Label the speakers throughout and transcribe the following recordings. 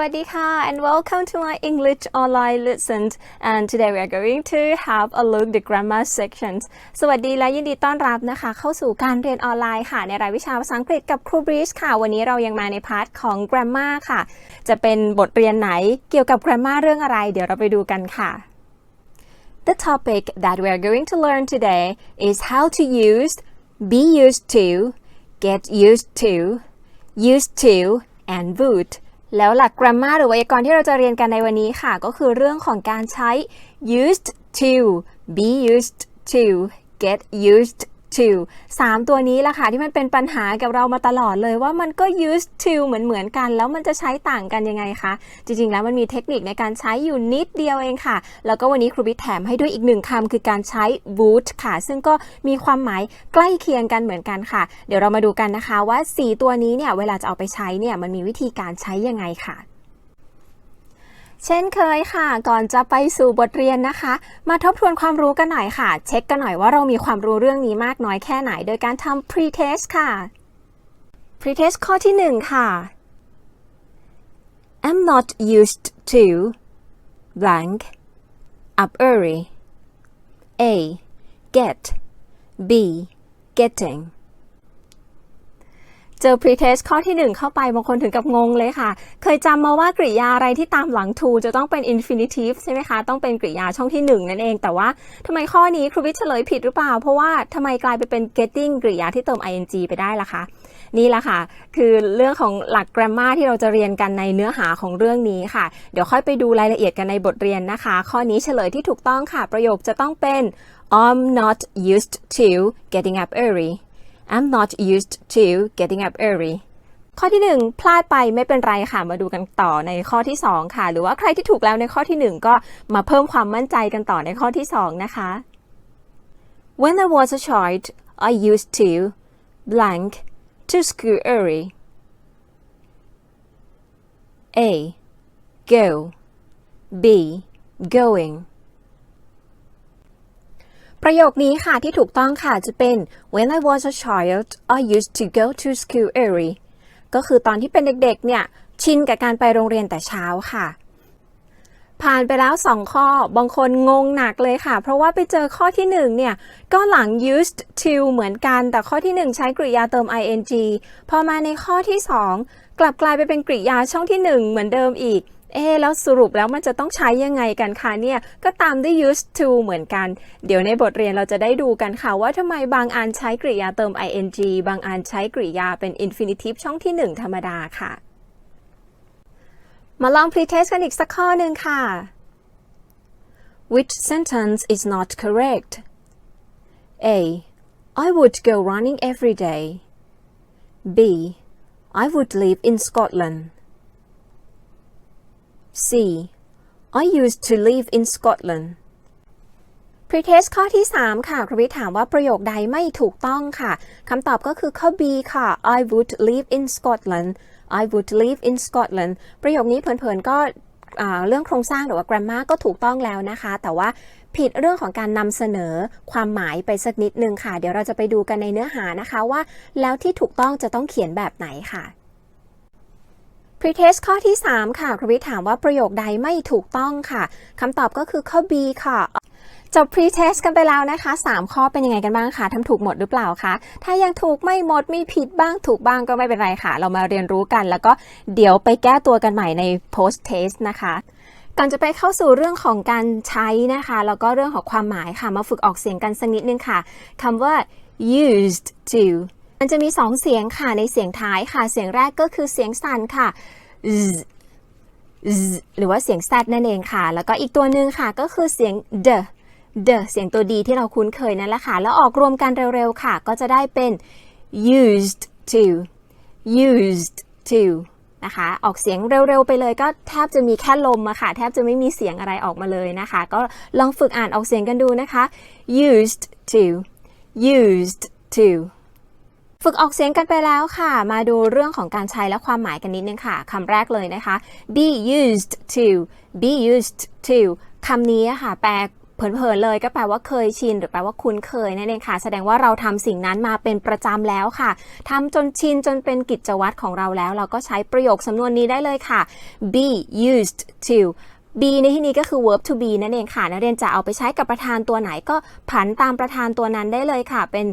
Speaker 1: Sawadika and welcome to my English online lessons and today we are going to have a look the grammar sections สวัสดีและยินดีต้อนรับนะคะ เข้าสู่การเรียนออนไลน์ค่ะ ในรายวิชาภาษาอังกฤษกับครูบริชค่ะ วันนี้เรายังมาในพาร์ทของ grammar ค่ะ จะเป็นบทเรียนไหนเกี่ยวกับ grammar เรื่องอะไร เดี๋ยวเราไปดูกันค่ะ The topic that we are going to learn today is how to use be used to, get used to, used to, and would แล้วหลักกรา m m a r หรือไวยากรณ์ที่เราจะเรียนกันในวันนี้ค่ะ ก็คือเรื่องของการใช้ used to, be used to, get used to สามตัวนี้ละค่ะที่มันเป็นปัญหากับเรามาตลอดเลยว่ามันก็ used to เหมือนเหมือนๆกัน แล้วมันจะใช้ต่างกันยังไงคะ จริงๆ แล้วมันมีเทคนิคในการใช้อยู่นิดเดียวเองค่ะ แล้วก็วันนี้ครูบิ๊กแถมให้ด้วยอีกหนึ่งคำคือการใช้ would ค่ะ ซึ่งก็มีความหมายใกล้เคียงกันเหมือนกันค่ะ เดี๋ยวเรามาดูกันนะคะว่า 4 ตัวนี้เนี่ยเวลาจะเอาไปใช้เนี่ยมันมีวิธีการใช้ยังไงค่ะ เช่นเคยค่ะ ก่อนจะไปสู่บทเรียนนะคะ มาทบทวนความรู้กันหน่อยค่ะ เช็คกันหน่อยว่าเรามีความรู้เรื่องนี้มากน้อยแค่ไหน โดยการทำ pre-test ค่ะ pre-test ข้อที่ 1 ค่ะ I'm not used to blank up early A get B getting เจอ pretest ข้อที่ 1 เข้าไปบางคนถึงกับงงเลยค่ะ เคยจำมาว่ากริยาอะไรที่ตามหลัง to จะต้องเป็น infinitive ใช่ไหมคะ ต้องเป็นกริยาช่องที่ 1 นั่นเอง แต่ว่าทำไมข้อนี้ครูวิทย์เฉลยผิดหรือเปล่า เพราะว่าทำไมกลายไปเป็น getting กริยาที่เติม ing ไปได้ล่ะคะนี่แหละค่ะ คือเรื่องของหลัก grammar ที่เราจะเรียนกันในเนื้อหาของเรื่องนี้ค่ะ เดี๋ยวค่อยไปดูรายละเอียดกันในบทเรียนนะคะ ข้อนี้เฉลยที่ถูกต้องค่ะ ประโยคจะต้องเป็น I'm not used to getting up early I'm not used to getting up early ข้อที่ 1 พลาดไปไม่เป็นไรค่ะ มาดูกันต่อในข้อที่ 2 ค่ะ หรือว่าใครที่ถูกแล้วในข้อที่ 1 ก็มาเพิ่มความมั่นใจกันต่อในข้อที่ 2 นะคะ When I was a child I used to blank to school early A go B going ประโยคนี้ค่ะที่ถูกต้องค่ะจะเป็น When I was a child I used to go to school early ก็คือตอนที่เป็นเด็กๆ เนี่ย ชินกับการไปโรงเรียนแต่เช้าค่ะ ผ่านไปแล้ว 2 ข้อ บางคนงงหนักเลยค่ะ เพราะว่าไปเจอข้อที่ 1 เนี่ย ก็หลัง used to เหมือนกัน แต่ข้อที่ 1 ใช้กริยาเติม ing พอมาในข้อที่ 2 กลับกลายไปเป็นกริยาช่องที่ 1 เหมือนเดิมอีก เอ๊แล้วสรุปแล้วมันจะต้องใช้ยังไงกันคะเนี่ย ก็ตามด้วย used to เหมือนกัน เดี๋ยวในบทเรียนเราจะได้ดูกันค่ะ ว่าทำไมบางอันใช้กริยาเติม ing บางอันใช้กริยาเป็น infinitive ช่องที่ 1 ธรรมดาค่ะ มาลอง pretest กันอีกสักข้อหนึ่งค่ะ Which sentence is not correct? A. I would go running every day. B. I would live in Scotland. C. I used to live in Scotland. pretest ข้อที่ 3 ค่ะครูวิทย์ถามว่าประโยคใดไม่ถูกต้องค่ะคำตอบก็คือข้อ B ค่ะ I would live in Scotland I would live in Scotland ประโยคนี้เผินๆก็เรื่องโครงสร้างหรือว่า grammar ก็ถูกต้องแล้วนะคะ แต่ว่าผิดเรื่องของการนำเสนอความหมายไปสักนิดนึงค่ะ เดี๋ยวเราจะไปดูกันในเนื้อหานะคะว่า แล้วที่ถูกต้องจะต้องเขียนแบบไหนค่ะ pretest ข้อที่ 3 ค่ะครูวิทย์ถามว่าประโยคใดไม่ถูกต้องค่ะคำตอบก็คือข้อ B ค่ะจบ pretest กันไปแล้วนะคะ 3 ข้อเป็นยังไงกันบ้างคะทำถูกหมดหรือเปล่าคะ ถ้ายังถูกไม่หมดมีผิดบ้างถูกบ้างก็ไม่เป็นไรค่ะ เรามาเรียนรู้กัน แล้วก็เดี๋ยวไปแก้ตัวกันใหม่ใน post test นะคะก่อนจะไปเข้าสู่เรื่องของการใช้นะคะ แล้วก็เรื่องของความหมายค่ะ มาฝึกออกเสียงกันสักนิดนึงค่ะคำว่า used to มันจะมี 2 เสียงค่ะในเสียงท้ายค่ะ เสียงแรกก็คือเสียงสั่นค่ะหรือว่าเสียง z นั่นเองค่ะ แล้วก็อีกตัวหนึ่งค่ะก็คือเสียง d d เสียงตัวดีที่เราคุ้นเคยนั่นแหละค่ะ แล้วออกรวมกันเร็วๆค่ะ ก็จะได้เป็น used to used to นะคะ ออกเสียงเร็วๆไปเลยก็แทบจะมีแค่ลมอะค่ะ แทบจะไม่มีเสียงอะไรออกมาเลยนะคะ ก็ลองฝึกอ่านออกเสียงกันดูนะคะ used to used to ฝึกออกเสียงกันไปแล้วค่ะ มาดูเรื่องของการใช้และความหมายกันนิดนึงค่ะ คำแรกเลยนะคะ be used to be used to คำนี้ค่ะ แปลเผลอๆเลยก็แปลว่าเคยชิน หรือแปลว่าคุ้นเคยนั่นเองค่ะ แสดงว่าเราทำสิ่งนั้นมาเป็นประจำแล้วค่ะทำจนชินจนเป็นกิจวัตรของเราแล้ว เราก็ใช้ประโยคสำนวนนี้ได้เลยค่ะ be used to be ในที่นี้ก็คือ verb to be นั่นเองค่ะ นักเรียนจะเอาไปใช้กับประธานตัวไหนก็ผันตามประธานตัวนั้นได้เลยค่ะ เป็น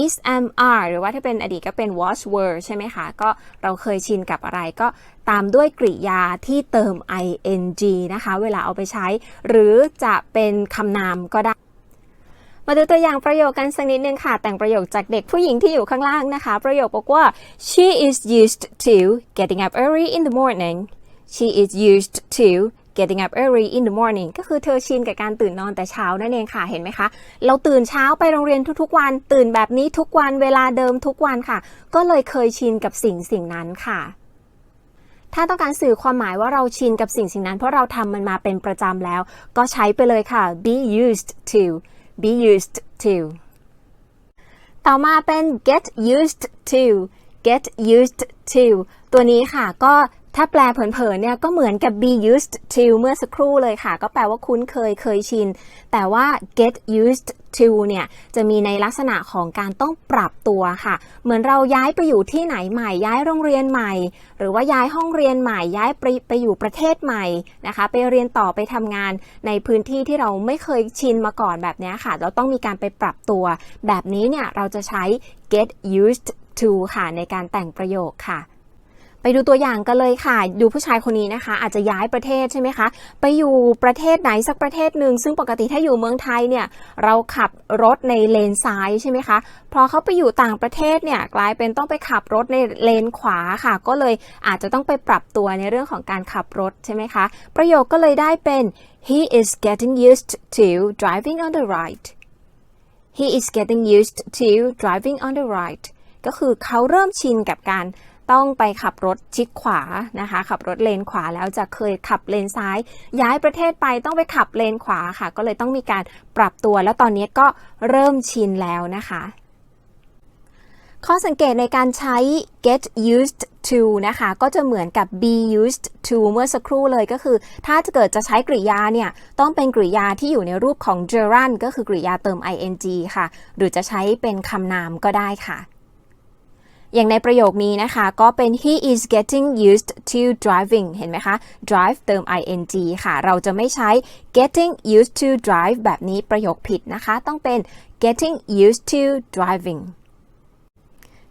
Speaker 1: is am are หรือว่าถ้าเป็นอดีตก็เป็น was were ใช่ไหมคะ ก็เราเคยชินกับอะไรก็ตามด้วยกริยาที่เติม ing นะคะ เวลาเอาไปใช้ หรือจะเป็นคำนามก็ได้มาดูตัวอย่างประโยคกันสักนิดนึงค่ะ แต่งประโยคจากเด็กผู้หญิงที่อยู่ข้างล่างนะคะ ประโยคบอกว่า she is used to getting up early in the morning she is used to getting up early in the morning ก็คือเธอชินกับการตื่นนอนแต่เช้านั่นเองค่ะ เห็นไหมคะ เราตื่นเช้าไปโรงเรียนทุกๆวัน ตื่นแบบนี้ทุกวันเวลาเดิมทุกวันค่ะ ก็เลยเคยชินกับสิ่งสิ่งนั้นค่ะถ้าต้องการสื่อความหมายว่าเราชินกับสิ่งสิ่งนั้น เพราะเราทำมันมาเป็นประจำแล้ว ก็ใช้ไปเลยค่ะ be used to be used to ต่อมาเป็น get used to get used to ตัวนี้ค่ะก็ ถ้าแปลเผินๆเนี่ยก็เหมือนกับ be used to เมื่อสักครู่เลยค่ะ ก็แปลว่าคุ้นเคยเคยชิน แต่ว่า get used to เนี่ยจะมีในลักษณะของการต้องปรับตัวค่ะ เหมือนเราย้ายไปอยู่ที่ไหนใหม่ ย้ายโรงเรียนใหม่ หรือว่าย้ายห้องเรียนใหม่ ย้ายไปไปอยู่ประเทศใหม่นะคะ ไปเรียนต่อไปทำงานในพื้นที่ที่เราไม่เคยชินมาก่อนแบบนี้ค่ะ เราต้องมีการไปปรับตัว แบบนี้เนี่ยเราจะใช้ get used to ค่ะในการแต่งประโยคค่ะ ไปดูตัวอย่างกันเลยค่ะ ดูผู้ชายคนนี้นะคะ อาจจะย้ายประเทศใช่ไหมคะ ไปอยู่ประเทศไหนสักประเทศหนึ่ง ซึ่งปกติถ้าอยู่เมืองไทยเนี่ย เราขับรถในเลนซ้ายใช่ไหมคะ พอเขาไปอยู่ต่างประเทศเนี่ย กลายเป็นต้องไปขับรถในเลนขวาค่ะ ก็เลยอาจจะต้องไปปรับตัวในเรื่องของการขับรถใช่ไหมคะ ประโยคก็เลยได้เป็น he is getting used to driving on the right he is getting used to driving on the right ก็คือเขาเริ่มชินกับการ ต้องไปขับรถชิดขวานะคะ ขับรถเลนขวาแล้วจะเคยขับเลนซ้าย ย้ายประเทศไปต้องไปขับเลนขวาค่ะ ก็เลยต้องมีการปรับตัว แล้วตอนนี้ก็เริ่มชินแล้วนะคะข้อสังเกตในการใช้ get used to นะคะ ก็จะเหมือนกับ be used to เมื่อสักครู่เลยก็คือ ถ้าจะเกิดจะใช้กริยาเนี่ย ต้องเป็นกริยาที่อยู่ในรูปของ gerund ก็คือกริยาเติม ing ค่ะ หรือจะใช้เป็นคำนามก็ได้ค่ะ อย่างในประโยคนี้นะคะ ก็เป็น he is getting used to driving เห็นไหมคะ drive เติม ing ค่ะ เราจะไม่ใช้ getting used to drive แบบนี้ประโยคผิดนะคะ ต้องเป็น getting used to driving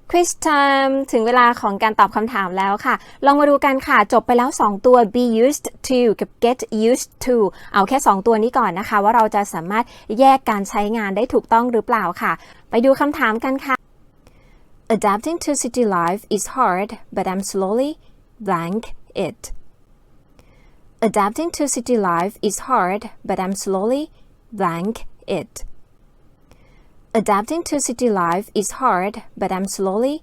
Speaker 1: quiz time ถึงเวลาของการตอบคำถามแล้วค่ะ ลองมาดูกันค่ะ จบไปแล้ว 2 ตัว be used to กับ get used to เอาแค่ 2 ตัวนี้ก่อนนะคะ ว่าเราจะสามารถแยกการใช้งานได้ถูกต้องหรือเปล่าค่ะ ไปดูคำถามกันค่ะ Adapting to city life is hard, but I'm slowly blank it. Adapting to city life is hard, but I'm slowly blank it. Adapting to city life is hard, but I'm slowly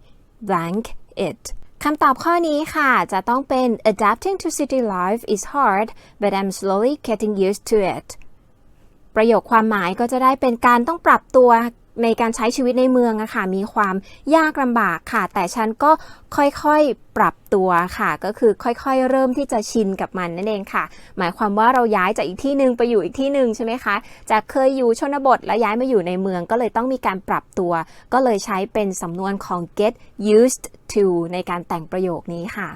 Speaker 1: blank it. คำตอบข้อนี้ค่ะ จะต้องเป็น Adapting to city life is hard, but I'm slowly getting used to it. ประโยคความหมายก็จะได้เป็นการต้องปรับตัว ในการใช้ชีวิตในเมืองอะค่ะมีความยากลำบากค่ะ แต่ฉันก็ค่อยๆปรับตัวค่ะ ก็คือค่อยๆ เริ่มที่จะชินกับมันนั่นเองค่ะ หมายความว่าเราย้ายจากอีกที่หนึ่งไปอยู่อีกที่หนึ่งใช่ไหมคะจากเคยอยู่ชนบทแล้วย้ายมาอยู่ในเมืองก็เลยต้องมีการปรับตัว ก็เลยใช้เป็นสำนวนของ get used to ในการแต่งประโยคนี้ค่ะ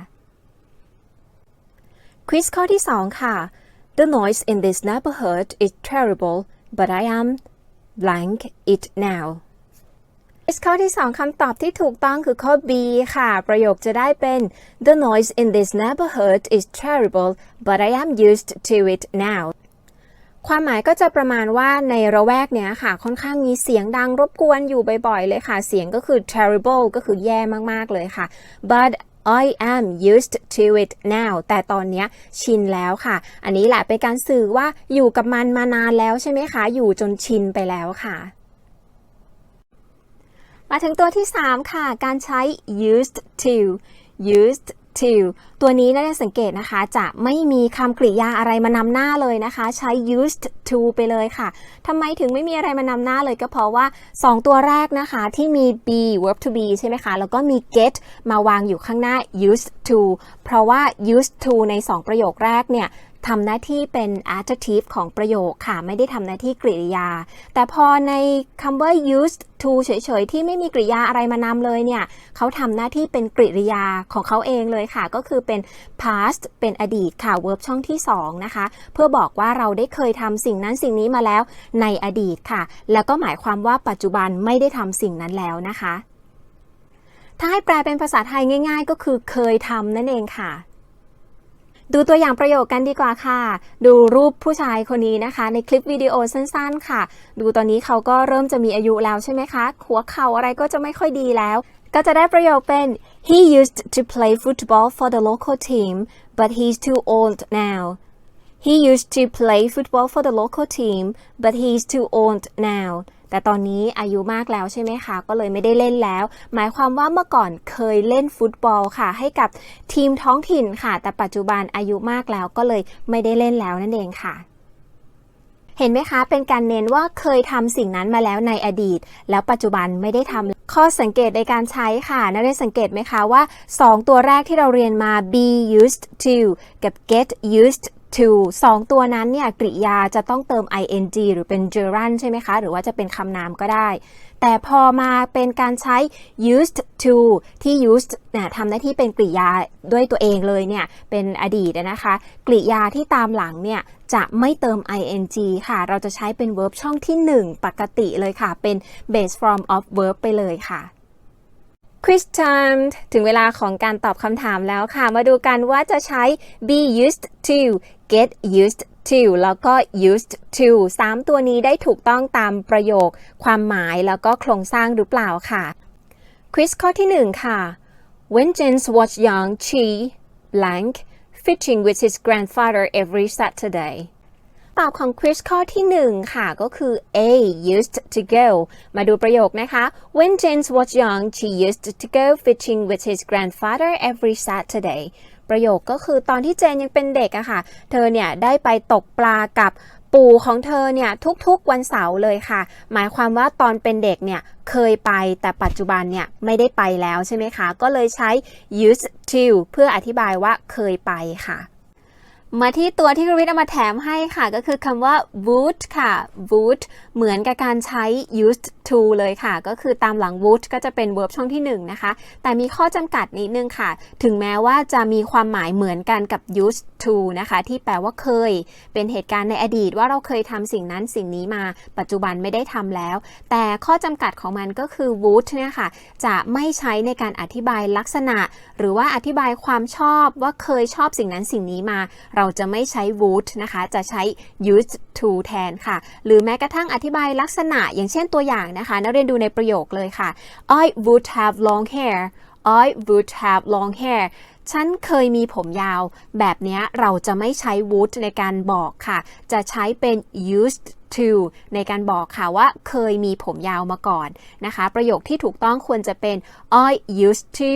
Speaker 1: ควิสข้อที่ 2 ค่ะ The noise in this neighborhood is terrible but I am blank it now ข้อที่ 2คำตอบที่ถูกต้องคือข้อ B ค่ะ ประโยคจะได้เป็น The noise in this neighborhood is terrible but I am used to it now ความหมายก็จะประมาณว่าในระแวกเนี้ยค่ะ ค่อนข้างมีเสียงดังรบกวนอยู่บ่อยๆ เลยค่ะ เสียงก็คือ terrible ก็คือแย่มากๆเลยค่ะ but I am used to it now แต่ตอนนี้ชินแล้วค่ะ อันนี้แหละเป็นการสื่อว่าอยู่กับมันมานานแล้วใช่ไหมคะ อยู่จนชินไปแล้วค่ะมาถึงตัวที่ 3 ค่ะ การใช้ used to used to ตัวนี้น่าจะสังเกตนะคะ จะไม่มีคำกริยาอะไรมานำหน้าเลยนะคะ ใช้ used to ไปเลยค่ะทำไมถึงไม่มีอะไรมานำหน้าเลยก็เพราะว่า 2 ตัวแรกนะคะที่มี be verb to be ใช่ไหมคะ แล้วก็มี get มาวางอยู่ข้างหน้า used to เพราะว่า used to ใน 2 ประโยคแรกเนี่ย ทำหน้าที่เป็น adjective ของประโยคค่ะ ไม่ได้ทำหน้าที่กริยา แต่พอในคำว่า used to เฉยๆ ที่ไม่มีกริยาอะไรมานำเลยเนี่ยเขาทำหน้าที่เป็นกริยาของเขาเองเลยค่ะ ก็คือเป็น past เป็นอดีตค่ะ verb ช่องที่ 2 นะคะ เพื่อบอกว่าเราได้เคยทำสิ่งนั้นสิ่งนี้มาแล้วในอดีตค่ะ แล้วก็หมายความว่าปัจจุบันไม่ได้ทำสิ่งนั้นแล้วนะคะ ถ้าให้แปลเป็นภาษาไทยง่าย ๆ ก็คือเคยทำนั่นเองค่ะ ดูตัวอย่างประโยคกันดีกว่าค่ะ ดูรูปผู้ชายคนนี้นะคะ ในคลิปวิดีโอสั้นๆ ค่ะ ดูตอนนี้เขาก็เริ่มจะมีอายุแล้วใช่ไหมคะ หัวเข่าอะไรก็จะไม่ค่อยดีแล้ว ก็จะได้ประโยคเป็น he used to play football for the local team but he's too old now He used to play football for the local team but he's too old now แต่ตอนนี้อายุมากแล้วใช่ไหมคะ ก็เลยไม่ได้เล่นแล้ว หมายความว่าเมื่อก่อนเคยเล่นฟุตบอลค่ะ ให้กับทีมท้องถิ่นค่ะ แต่ปัจจุบันอายุมากแล้วก็เลยไม่ได้เล่นแล้วนั่นเองค่ะเห็นไหมคะ เป็นการเน้นว่าเคยทำสิ่งนั้นมาแล้วในอดีต แล้วปัจจุบันไม่ได้ทำข้อสังเกตในการใช้ค่ะนักเรียนสังเกตไหมคะว่า 2 ตัวแรกที่เราเรียนมา be used to กับ get used to สองตัวนั้นเนี่ยกริยาจะต้องเติม ing หรือเป็น gerund ใช่ไหมคะ หรือว่าจะเป็นคำนามก็ได้ แต่พอมาเป็นการใช้ used to ที่ used เนี่ยทำหน้าที่เป็นกริยาด้วยตัวเองเลยเนี่ย เป็นอดีตนะคะ กริยาที่ตามหลังเนี่ยจะไม่เติม ing ค่ะ เราจะใช้เป็น verb ช่องที่ 1 ปกติเลยค่ะ เป็น base form of verb ไปเลยค่ะ Quiz time ถึงเวลาของการตอบคำถามแล้วค่ะ มาดูกันว่าจะใช้ be used to get used to แล้วก็ used to 3ตัวนี้ได้ถูกต้องตามประโยค ความหมายแล้วก็โครงสร้างหรือเปล่าค่ะ Quiz ข้อที่ 1 ค่ะ When James was young she blank fishing with his grandfather every Saturday ตอบของคริสข้อที่ 1 ค่ะก็คือ A used to go มาดูประโยคนะคะ When James was young she used to go fishing with his grandfather every Saturday ประโยคก็คือตอนที่เจนยังเป็นเด็กอะค่ะ เธอเนี่ยได้ไปตกปลากับปู่ของเธอเนี่ยทุกๆวันเสาร์เลยค่ะ หมายความว่าตอนเป็นเด็กเนี่ยเคยไปแต่ปัจจุบันเนี่ยไม่ได้ไปแล้วใช่ไหมคะ ก็เลยใช้ used to เพื่ออธิบายว่าเคยไปค่ะ มาที่ตัวที่ครูวิทย์เอามาแถมให้ค่ะ ก็คือคำว่า would ค่ะ would เหมือนกับการใช้ used to เลยค่ะ ก็คือตามหลัง would ก็จะเป็น verb ช่องที่1นะคะ แต่มีข้อจำกัดนิดนึงค่ะ ถึงแม้ว่าจะมีความหมายเหมือนกันกับ used to นะคะ ที่แปลว่าเคย เป็นเหตุการณ์ในอดีตว่าเราเคยทำสิ่งนั้นสิ่งนี้มา ปัจจุบันไม่ได้ทำแล้ว แต่ข้อจำกัดของมันก็คือ would เนี่ยค่ะ จะไม่ใช้ในการอธิบายลักษณะ หรือว่าอธิบายความชอบว่าเคยชอบสิ่งนั้นสิ่งนี้มา เราจะไม่ใช้ would นะคะ จะใช้ used to แทนค่ะ หรือแม้กระทั่งอธิบายลักษณะ อย่างเช่นตัวอย่างนะคะ นักเรียนดูในประโยคเลยค่ะ I would have long hair I would have long hair ฉันเคยมีผมยาว แบบนี้เราจะไม่ใช้ would ในการบอกค่ะ จะใช้เป็น used to ในการบอกค่ะว่าเคยมีผมยาวมาก่อนนะคะ ประโยคที่ถูกต้องควรจะเป็น I used to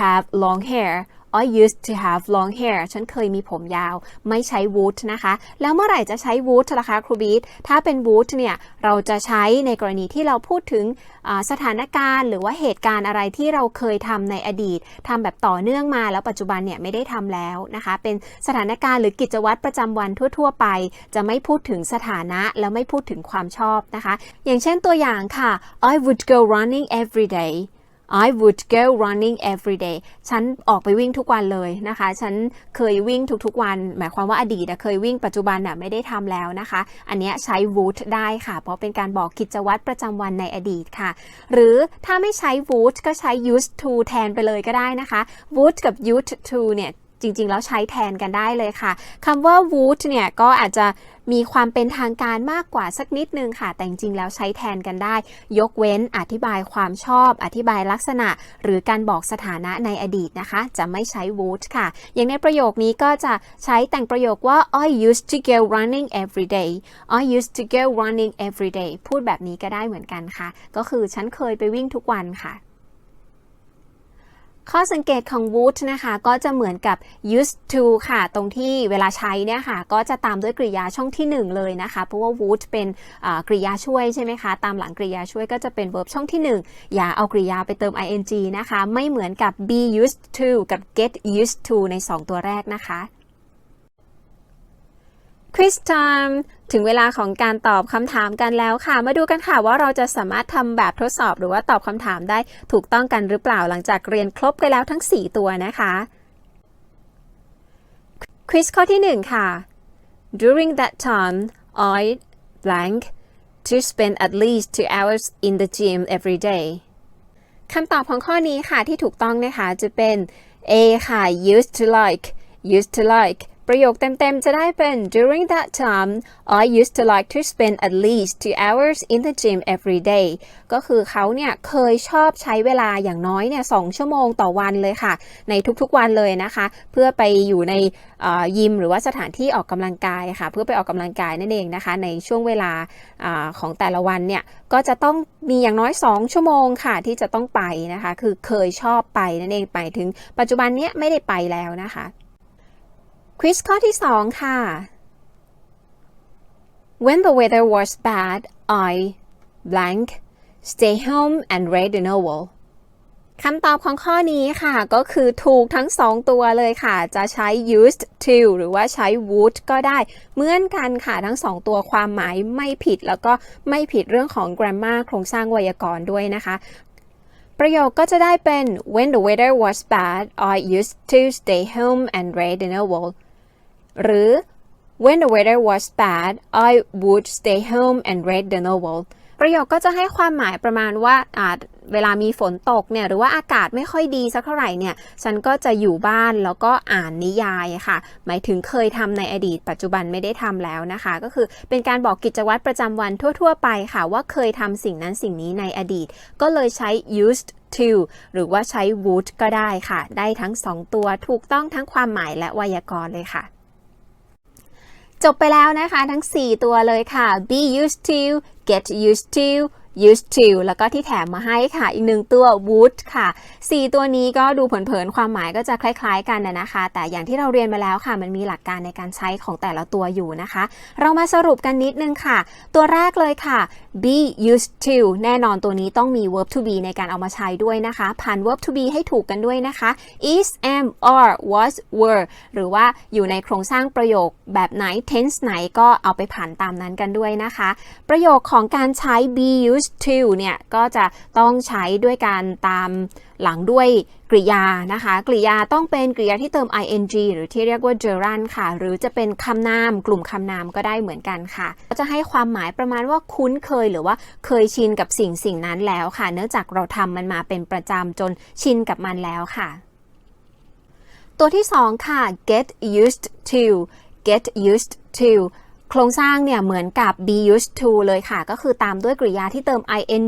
Speaker 1: have long hair I used to have long hair ฉันเคยมีผมยาว ไม่ใช้ would นะคะ แล้วเมื่อไหร่จะใช้ would ล่ะคะครูบีทถ้าเป็น would เนี่ยเราจะใช้ในกรณีที่เราพูดถึงสถานการณ์ หรือว่าเหตุการณ์อะไรที่เราเคยทำในอดีตทำแบบต่อเนื่องมาแล้วปัจจุบันเนี่ยไม่ได้ทำแล้วนะคะ เป็นสถานการณ์หรือกิจวัตรประจำวันทั่ว ๆ ไป จะไม่พูดถึงสถานะแล้วไม่พูดถึงความชอบนะคะ อย่างเช่นตัวอย่างค่ะ I would go running every day I would go running every day ฉันออกไปวิ่งทุกวันเลยนะคะ ฉันเคยวิ่งทุกๆวัน หมายความว่าอดีตเคยวิ่งปัจจุบันน่ะไม่ได้ทำแล้วนะคะ อันนี้ใช้ would ได้ค่ะ เพราะเป็นการบอกกิจวัตรประจำวันในอดีตค่ะ หรือถ้าไม่ใช้ would ก็ใช้ used to แทนไปเลยก็ได้นะคะ would กับ used to เนี่ย จริง ๆ แล้วใช้แทนกันได้เลยค่ะคำว่า would เนี่ยก็อาจจะมีความเป็นทางการมากกว่าสักนิดนึงค่ะ แต่จริง ๆ แล้วใช้แทนกันได้ ยกเว้นอธิบายความชอบ อธิบายลักษณะ หรือการบอกสถานะในอดีตนะคะ จะไม่ใช้ would ค่ะ อย่างในประโยคนี้ก็จะใช้แต่งประโยคว่า I used to go running every day I used to go running every day พูดแบบนี้ก็ได้เหมือนกันค่ะ ก็คือฉันเคยไปวิ่งทุกวันค่ะ ข้อสังเกตของ would นะคะก็จะเหมือนกับ used to ค่ะ ตรงที่เวลาใช้เนี่ยค่ะ ก็จะตามด้วยกริยาช่องที่ 1 เลยนะคะ เพราะว่า would เป็นกริยาช่วยใช่ไหมคะ ตามหลังกริยาช่วยก็จะเป็น verb ช่องที่ 1 อย่าเอากริยาไปเติม ing นะคะ ไม่เหมือนกับ be used to กับ get used to ใน 2 ตัวแรกนะคะ quiz time ถึงเวลาของการตอบคำถามกันแล้วค่ะ มาดูกันค่ะว่าเราจะสามารถทำแบบทดสอบหรือว่าตอบคำถามได้ถูกต้องกันหรือเปล่าหลังจากเรียนครบไปแล้วทั้ง 4 ตัวนะคะควิสข้อที่ 1 ค่ะ during that time I blank to spend at least two hours in the gym every day คำตอบของข้อนี้ค่ะที่ถูกต้องนะคะจะเป็น A ค่ะ used to like used to like ประโยคเต็มๆ จะได้เป็น during that time I used to like to spend at least two hours in the gym every day ก็คือเขาเนี่ยเคยชอบใช้เวลาอย่างน้อยเนี่ยสองชั่วโมงต่อวันเลยค่ะ ในทุกๆวันเลยนะคะ เพื่อไปอยู่ในยิมหรือว่าสถานที่ออกกำลังกายค่ะ เพื่อไปออกกำลังกายนั่นเองนะคะ ในช่วงเวลาอาของแต่ละวันเนี่ยก็จะต้องมีอย่างน้อย 2 ชั่วโมงค่ะที่จะต้องไปนะคะ คือเคยชอบไปนั่นเองไปถึงปัจจุบันเนี้ยไม่ได้ไปแล้วนะคะ ควิสข้อที่ 2 ค่ะ When the weather was bad I blank stay home and read the novel คำตอบของข้อนี้ค่ะ ก็คือถูกทั้ง 2 ตัวเลยค่ะ จะใช้ used to หรือว่าใช้ would ก็ได้ เหมือนกันค่ะทั้ง 2 ตัวความหมายไม่ผิด แล้วก็ไม่ผิดเรื่องของ grammar โครงสร้างไวยากรณ์ด้วยนะคะ ประโยคก็จะได้เป็น when the weather was bad I used to stay home and read the novel หรือ when the weather was bad I would stay home and read the novel ประโยคก็จะให้ความหมายประมาณว่าอ่าเวลามีฝนตกเนี่ยหรือว่าอากาศไม่ค่อยดีสักเท่าไหร่เนี่ยฉันก็จะอยู่บ้านแล้วก็อ่านนิยายค่ะ หมายถึงเคยทำในอดีต ปัจจุบันไม่ได้ทำแล้วนะคะ ก็คือเป็นการบอกกิจวัตรประจำวันทั่ว ๆ ไปค่ะ ว่าเคยทำสิ่งนั้นสิ่งนี้ในอดีต ก็เลยใช้ used to หรือว่าใช้ would ก็ได้ค่ะ ได้ทั้ง 2 ตัวถูกต้องทั้งความหมายและไวยากรณ์เลยค่ะ จบไปแล้วนะคะ ทั้ง 4 ตัวเลยค่ะ be used to get used to used to แล้วก็ที่แถมมาให้ค่ะ อีกหนึ่งตัว would ค่ะ 4 ตัวนี้ก็ดูเผินๆ ความหมายก็จะคล้ายๆกันนะคะ แต่อย่างที่เราเรียนมาแล้วค่ะ มันมีหลักการในการใช้ของแต่ละตัวอยู่นะคะ เรามาสรุปกันนิดนึงค่ะ ตัวแรกเลยค่ะ be used to แน่นอนตัวนี้ต้องมี verb to be ในการเอามาใช้ด้วยนะคะ ผ่าน verb to be ให้ถูกกันด้วยนะคะ is am are was were หรือว่าอยู่ในโครงสร้างประโยคแบบไหน tense ไหนก็เอาไปผ่านตามนั้นกันด้วยนะคะ ประโยคของการใช้ be used to เนี่ยก็จะต้องใช้ด้วยการตามหลังด้วยกริยานะคะ กริยาต้องเป็นกริยาที่เติม ing หรือที่เรียกว่า gerund ค่ะ หรือจะเป็นคำนามกลุ่มคำนามก็ได้เหมือนกันค่ะ ก็จะให้ความหมายประมาณว่าคุ้นเคยหรือว่าเคยชินกับสิ่งสิ่งนั้นแล้วค่ะ เนื่องจากเราทำมันมาเป็นประจำจนชินกับมันแล้วค่ะ ตัวที่2ค่ะ get used to get used to โครงสร้างเนี่ยเหมือนกับ be used to เลยค่ะ ก็คือตามด้วยกริยาที่เติม ing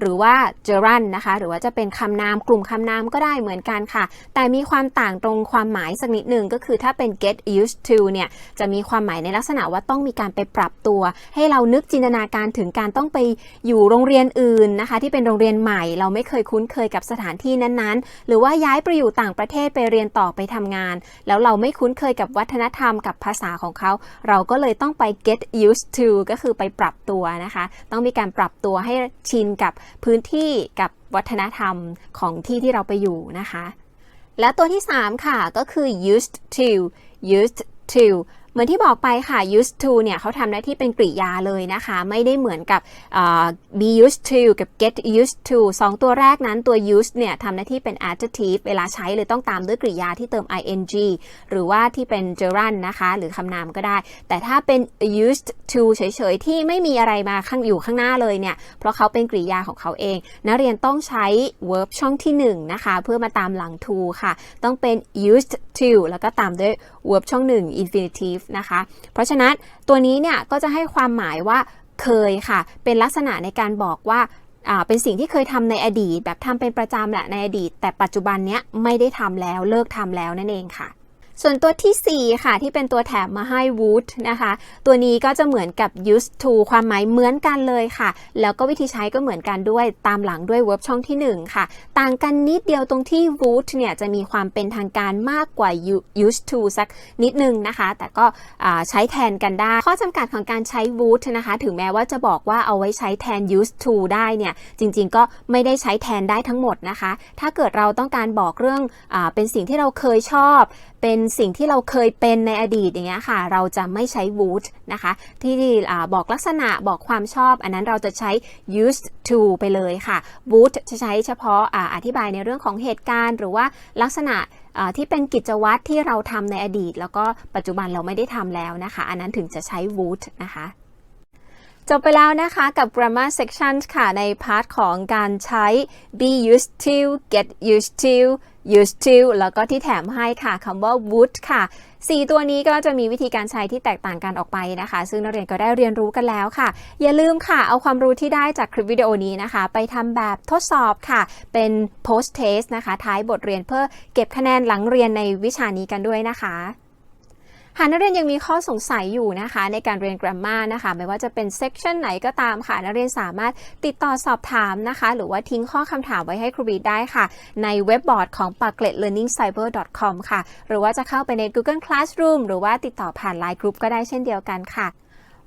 Speaker 1: หรือว่า gerund นะคะ หรือว่าจะเป็นคำนามกลุ่มคำนามก็ได้เหมือนกันค่ะ แต่มีความต่างตรงความหมายสักนิดหนึ่งก็คือถ้าเป็น get used to เนี่ยจะมีความหมายในลักษณะว่าต้องมีการไปปรับตัว ให้เรานึกจินตนาการถึงการต้องไปอยู่โรงเรียนอื่นนะคะ ที่เป็นโรงเรียนใหม่ เราไม่เคยคุ้นเคยกับสถานที่นั้นๆ หรือว่าย้ายไปอยู่ต่างประเทศไปเรียนต่อไปทำงาน แล้วเราไม่คุ้นเคยกับวัฒนธรรมกับภาษาของเขา เราก็เลยต้ององไป get used to ก็คือไปปรับตัวนะคะ ต้องมีการปรับตัวให้ชินกับพื้นที่กับวัฒนธรรมของที่ที่เราไปอยู่นะคะ และตัวที่ 3 ค่ะก็คือ used to used to เหมือนที่บอกไปค่ะ used to เนี่ยเขาทำหน้าที่เป็นกริยาเลยนะคะ ไม่ได้เหมือนกับ be used to กับ get used to สองตัวแรกนั้นตัว used เนี่ยทำหน้าที่เป็น adjective เวลาใช้เลยต้องตามด้วยกริยาที่เติม ing หรือว่าที่เป็น gerund นะคะ หรือคำนามก็ได้ แต่ถ้าเป็น used to เฉยๆ ที่ไม่มีอะไรมาข้างอยู่ข้างหน้าเลยเนี่ย เพราะเขาเป็นกริยาของเขาเอง นักเรียนต้องใช้ verb ช่องที่1นะคะ เพื่อมาตามหลัง to ค่ะ ต้องเป็น used to แล้วก็ตามด้วย verb ช่อง 1 infinitive นะคะ เพราะฉะนั้นตัวนี้เนี่ยก็จะให้ความหมายว่าเคยค่ะ เป็นลักษณะในการบอกว่าอ่าเป็นสิ่งที่เคยทำในอดีต แบบทำเป็นประจำแหละในอดีต แต่ปัจจุบันเนี้ยไม่ได้ทำแล้วเลิกทำแล้วนั่นเองค่ะ ส่วนตัวทีสี่ 4 ค่ะ ที่เป็นตัวแถมมาให้ would นะคะ ตัวนี้ก็จะเหมือนกับ used to ความหมายเหมือนกันเลยค่ะ แล้วก็วิธีใช้ก็เหมือนกันด้วยตามหลังด้วย verb ช่องที่ 1 ค่ะ ต่างกันนิดเดียวตรงที่ would เนี่ยจะมีความเป็นทางการมากกว่า used to สักนิดนึงนะคะ แต่ก็ใช้แทนกันได้ ข้อจำกัดของการใช้ would นะคะ ถึงแม้ว่าจะบอกว่าเอาไว้ใช้แทน used to ได้เนี่ย จริงๆ ก็ไม่ได้ใช้แทนได้ทั้งหมดนะคะ ถ้าเกิดเราต้องการบอกเรื่องอเป็นสิ่งที่เราเคยชอบ เป็นสิ่งที่เราเคยเป็นในอดีตอย่างเงี้ยค่ะ เราจะไม่ใช้ would นะคะ ที่บอกลักษณะบอกความชอบ อันนั้นเราจะใช้ used to ไปเลยค่ะ would จะใช้เฉพาะออธิบายในเรื่องของเหตุการณ์ หรือว่าลักษณะที่เป็นกิจวัตรที่เราทำในอดีต แล้วก็ปัจจุบันเราไม่ได้ทำแล้วนะคะ อันนั้นถึงจะใช้ would นะคะ จบไปแล้วนะคะกับ grammar section ค่ะ ในพาร์ทของการใช้ be used to get used to used to แล้วก็ที่แถมให้ค่ะคำว่า would ค่ะ 4 ตัวนี้ก็จะมีวิธีการใช้ที่แตกต่างกันออกไปนะคะ ซึ่งนักเรียนก็ได้เรียนรู้กันแล้วค่ะ อย่าลืมค่ะ เอาความรู้ที่ได้จากคลิปวิดีโอนี้นะคะ ไปทำแบบทดสอบค่ะ เป็น post test นะคะ ท้ายบทเรียนเพื่อเก็บคะแนนหลังเรียนในวิชานี้กันด้วยนะคะ หากนักเรียนยังมีข้อสงสัยอยู่นะคะ ในการเรียน grammar นะคะ ไม่ว่าจะเป็น section ไหนก็ตามค่ะ นักเรียนสามารถติดต่อสอบถามนะคะ หรือว่าทิ้งข้อคำถามไว้ให้ครูบีได้ค่ะ ในเว็บบอร์ดของ p a r k l e t learning cyber com ค่ะ หรือว่าจะเข้าไปใน Google Classroom หรือว่าติดต่อผ่าน Line Group ก็ได้เช่นเดียวกันค่ะ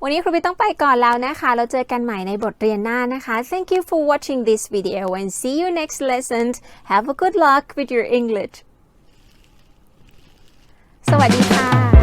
Speaker 1: วันนี้ครูบีต้องไปก่อนแล้วนะคะ เราเจอกันใหม่ในบทเรียนหน้านะคะ Thank you for watching this video and see you next lesson Have a good luck with your English สวัสดีค่ะ